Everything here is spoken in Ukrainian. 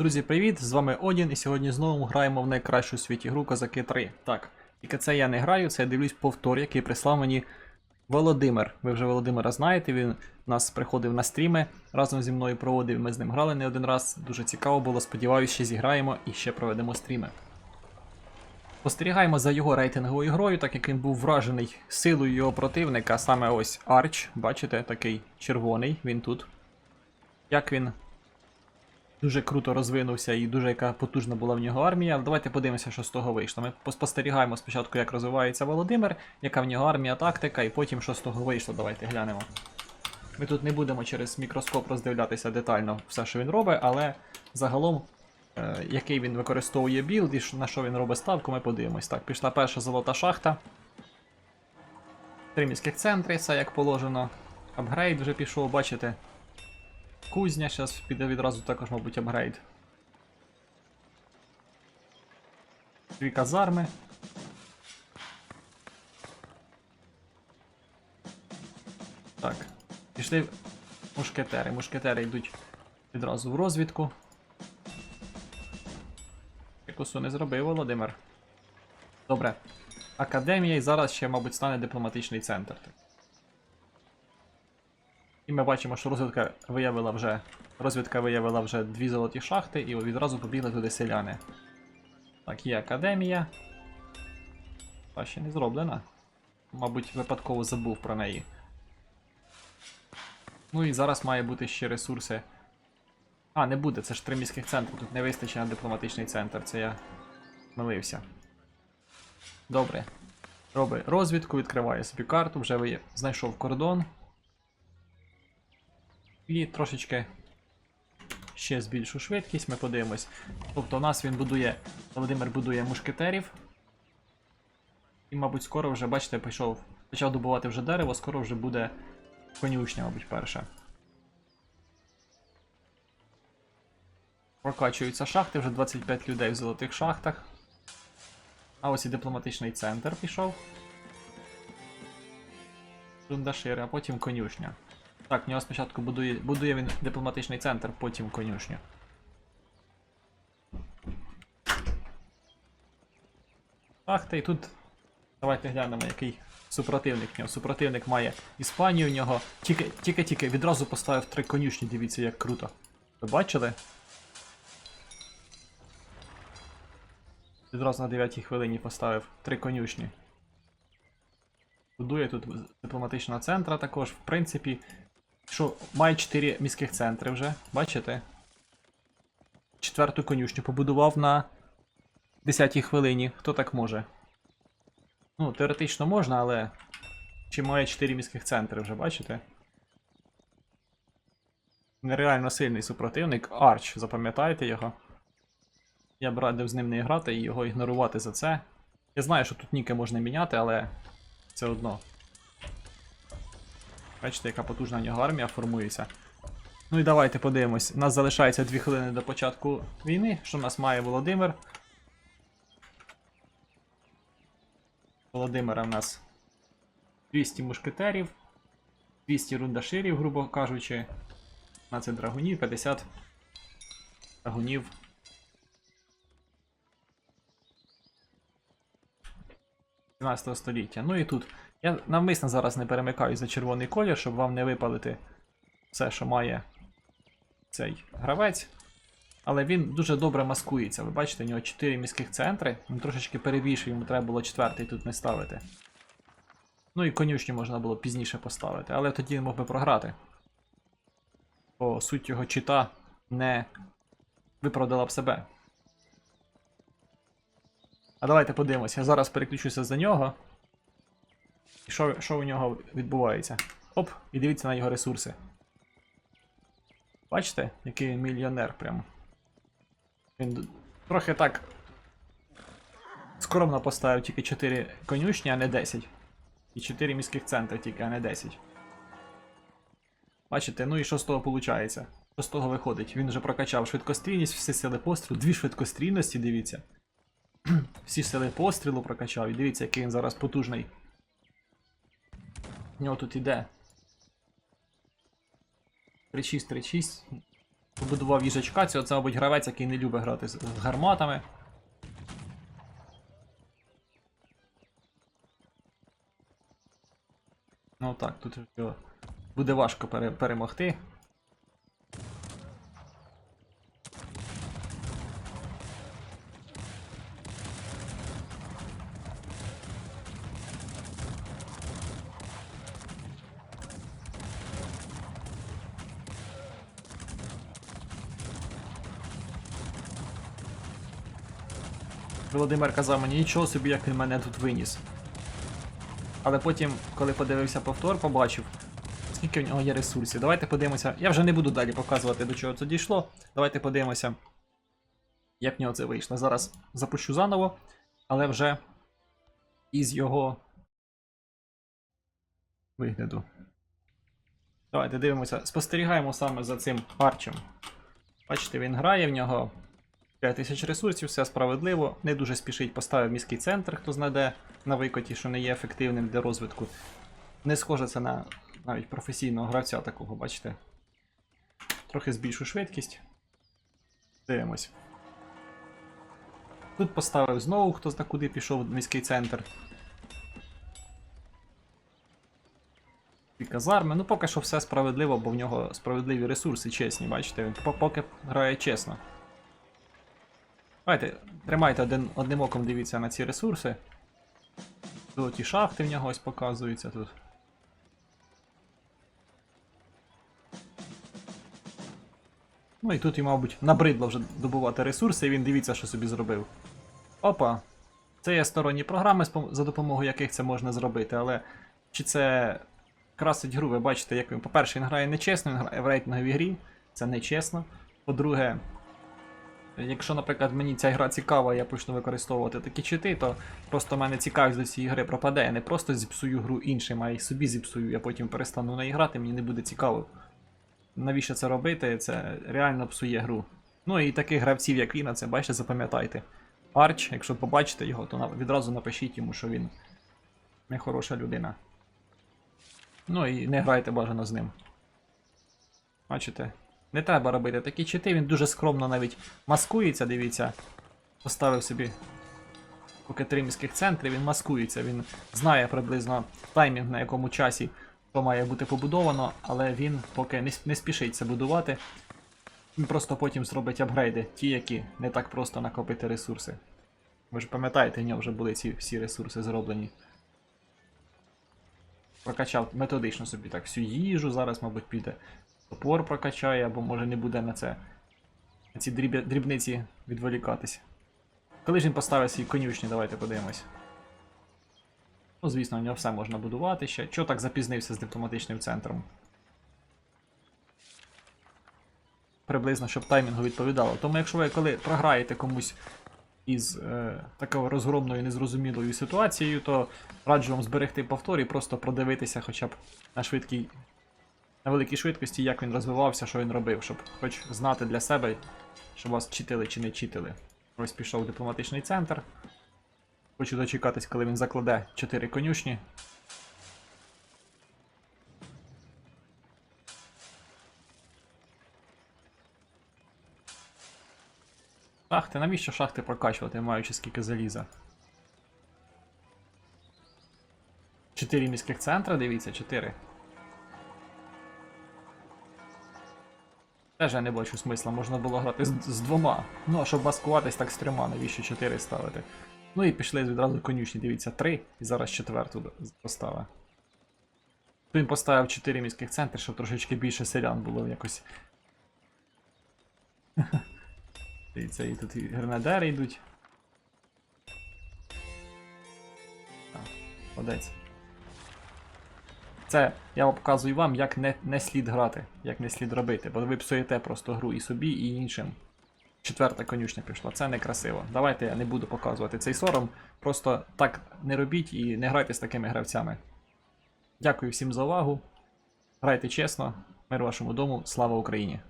Друзі, привіт! З вами Одін, і сьогодні знову граємо в найкращу у світі гру Козаки 3. Так, тільки це я не граю, це я дивлюсь повтор, який прислав мені Володимир. Ви вже Володимира знаєте, він нас приходив на стріми, разом зі мною проводив, ми з ним грали не один раз. Дуже цікаво було, сподіваюся, ще зіграємо і ще проведемо стріми. Спостерігаємо за його рейтинговою грою, так як він був вражений силою його противника, саме ось Арч, бачите, такий червоний, він тут. Як він дуже круто розвинувся і дуже яка потужна була в нього армія. Давайте подивимося, що з того вийшло. Ми поспостерігаємо спочатку, як розвивається Володимир, яка в нього армія, тактика, і потім що з того вийшло. Давайте глянемо. Ми тут не будемо через мікроскоп роздивлятися детально все, що він робить, але загалом, е, який він використовує білд і на що він робить ставку, ми подивимось. Так, пішла перша золота шахта. Три міських центри, все як положено. Апгрейд вже пішов, бачите. Кузня, зараз піде відразу також, мабуть, апгрейд. Дві казарми. Так. Пішли мушкетери. Мушкетери йдуть відразу в розвідку. Якосу не зробив Володимир. Добре. Академія і зараз ще, мабуть, стане дипломатичний центр. І ми бачимо, що розвідка виявила вже розвідка виявила вже дві золоті шахти і відразу побігли туди селяни. Так, є академія. Та ще не зроблена. Мабуть, випадково забув про неї. Ну і зараз має бути ще ресурси. А, не буде, це ж три міських центри. Тут не вистачить на дипломатичний центр, це я милився. Добре. Робить розвідку, відкриває собі карту, вже знайшов кордон. І трошечки ще збільшу швидкість, ми подивимось. Тобто у нас він будує, Володимир будує мушкетерів. І, мабуть, скоро вже, бачите, пішов, почав добувати вже дерево, скоро вже буде конюшня, мабуть, перша. Прокачуються шахти, вже 25 людей в золотих шахтах. А ось і дипломатичний центр пішов. Рундашири, а потім конюшня. Так, в нього спочатку будує, будує він дипломатичний центр, потім конюшню. Ах, та й тут. Давайте глянемо, який супротивник в нього. Супротивник має Іспанію в нього. Тільки, тільки, тільки, відразу поставив три конюшні, дивіться, як круто. Ви бачили? Відразу на 9 хвилині поставив три конюшні. Будує тут дипломатичного центра також, в принципі. Що має 4 міських центри вже, бачите? Четверту конюшню побудував на 10-й хвилині. Хто так може? Ну, теоретично можна, але. Чи має 4 міських центри вже, бачите? Нереально сильний супротивник. Арч, запам'ятайте його. Я б радив з ним не грати і його ігнорувати за це. Я знаю, що тут ніки можна міняти, але все одно. Бачите, яка потужна армія формується. Ну і давайте подивимось. У нас залишається 2 хвилини до початку війни. Що в нас має Володимир? Володимира в нас 200 мушкетерів, 200 рундаширів, грубо кажучи. 15 драгунів, 50 драгунів. століття. Ну і тут. Я навмисно зараз не перемикаю за червоний колір, щоб вам не випалити все, що має цей гравець. Але він дуже добре маскується. Ви бачите, у нього 4 міських центри. Він трошечки перебільшив, йому треба було четвертий тут не ставити. Ну і конюшню можна було пізніше поставити, але тоді він мог би програти. Бо суть його чита не виправдала б себе. А давайте подивимося. Я зараз переключуся за нього. Що, що у нього відбувається? Оп, і дивіться на його ресурси. Бачите, який він мільйонер прям. Він трохи так. Скромно поставив тільки 4 конюшні, а не 10. І 4 міських центри тільки, а не 10. Бачите, ну і що з того виходить? Що з того виходить? Він вже прокачав швидкострільність, всі сили пострілу, дві швидкострільності, дивіться. Всі сили пострілу прокачав. І дивіться, який він зараз потужний. У нього тут іде. 3-6, 3-6. побудував їжачка, цього це, мабуть, гравець, який не любить грати з гарматами. Ну так, тут буде важко пере- перемогти. Володимир казав мені, нічого собі, як він мене тут виніс. Але потім, коли подивився повтор, побачив, скільки в нього є ресурсів. Давайте подивимося. Я вже не буду далі показувати, до чого це дійшло. Давайте подивимося, як в нього це вийшло. Зараз запущу заново, але вже із його вигляду. Давайте дивимося. Спостерігаємо саме за цим арчем. Бачите, він грає, в нього 5000 ресурсів, все справедливо. Не дуже спішить, поставив міський центр, хто знаде на викоті, що не є ефективним для розвитку. Не схоже це на навіть професійного гравця такого, бачите. Трохи збільшу швидкість. Дивимось. Тут поставив знову, хто зна куди пішов міський центр. І казарми. Ну, поки що все справедливо, бо в нього справедливі ресурси чесні, бачите, він поки грає чесно. Давайте, тримайте один, одним оком дивіться на ці ресурси. Золоті шахти в нього ось показуються тут. Ну і тут йому, мабуть, набридло вже добувати ресурси, і він дивіться, що собі зробив. Опа! Це є сторонні програми, за допомогою яких це можна зробити, але чи це красить гру, ви бачите, як він. По-перше, він грає нечесно, він грає в рейтинговій грі, це нечесно. По-друге, Якщо, наприклад, мені ця гра цікава, я почну використовувати такі чити, то просто в мене цікавість до цієї гри пропаде. Я не просто зіпсую гру іншим, а й собі зіпсую, я потім перестану неї грати, мені не буде цікаво. Навіщо це робити? Це реально псує гру. Ну і таких гравців, як він, це бачите, запам'ятайте. Арч, якщо побачите його, то відразу напишіть йому, що він не хороша людина. Ну і не грайте бажано з ним. Бачите? Не треба робити такі чити, він дуже скромно навіть маскується, дивіться. Поставив собі поки три міських центри, він маскується, він знає приблизно таймінг, на якому часі що має бути побудовано, але він поки не спішить це будувати. Він просто потім зробить апгрейди, ті, які не так просто накопити ресурси. Ви ж пам'ятаєте, в нього вже були ці всі ресурси зроблені. Прокачав методично собі так всю їжу, зараз, мабуть, піде. Топор прокачає, або може не буде на це. На ці дріб... дрібниці відволікатись. Коли ж він поставить свій конюшні, давайте подивимось. Ну, звісно, у нього все можна будувати ще. Чого так запізнився з дипломатичним центром? Приблизно, щоб таймінгу відповідало. Тому якщо ви коли програєте комусь із е, такою розгромною незрозумілою ситуацією, то раджу вам зберегти повтор і просто продивитися хоча б на швидкій на великій швидкості, як він розвивався, що він робив, щоб хоч знати для себе, що вас читили чи не читили. Ось пішов дипломатичний центр. Хочу дочекатись, коли він закладе 4 конюшні. Шахти, навіщо шахти прокачувати, маючи скільки заліза? 4 міських центра, дивіться, 4. Теж я не бачу смисла, можна було грати з, з двома. Ну, а щоб маскуватись так з трьома, навіщо 4 ставити. Ну і пішли відразу конюшні, дивіться, 3 і зараз четверту поставив. Він поставив 4 міських центри, щоб трошечки більше селян було якось. Дивіться, і тут гренадери йдуть. Так, молодець. Це я вам показую вам, як не, не слід грати, як не слід робити, бо ви псуєте просто гру і собі, і іншим. Четверта конюшня пішла, це некрасиво. Давайте я не буду показувати цей сором. Просто так не робіть і не грайте з такими гравцями. Дякую всім за увагу. Грайте чесно, мир вашому дому, слава Україні!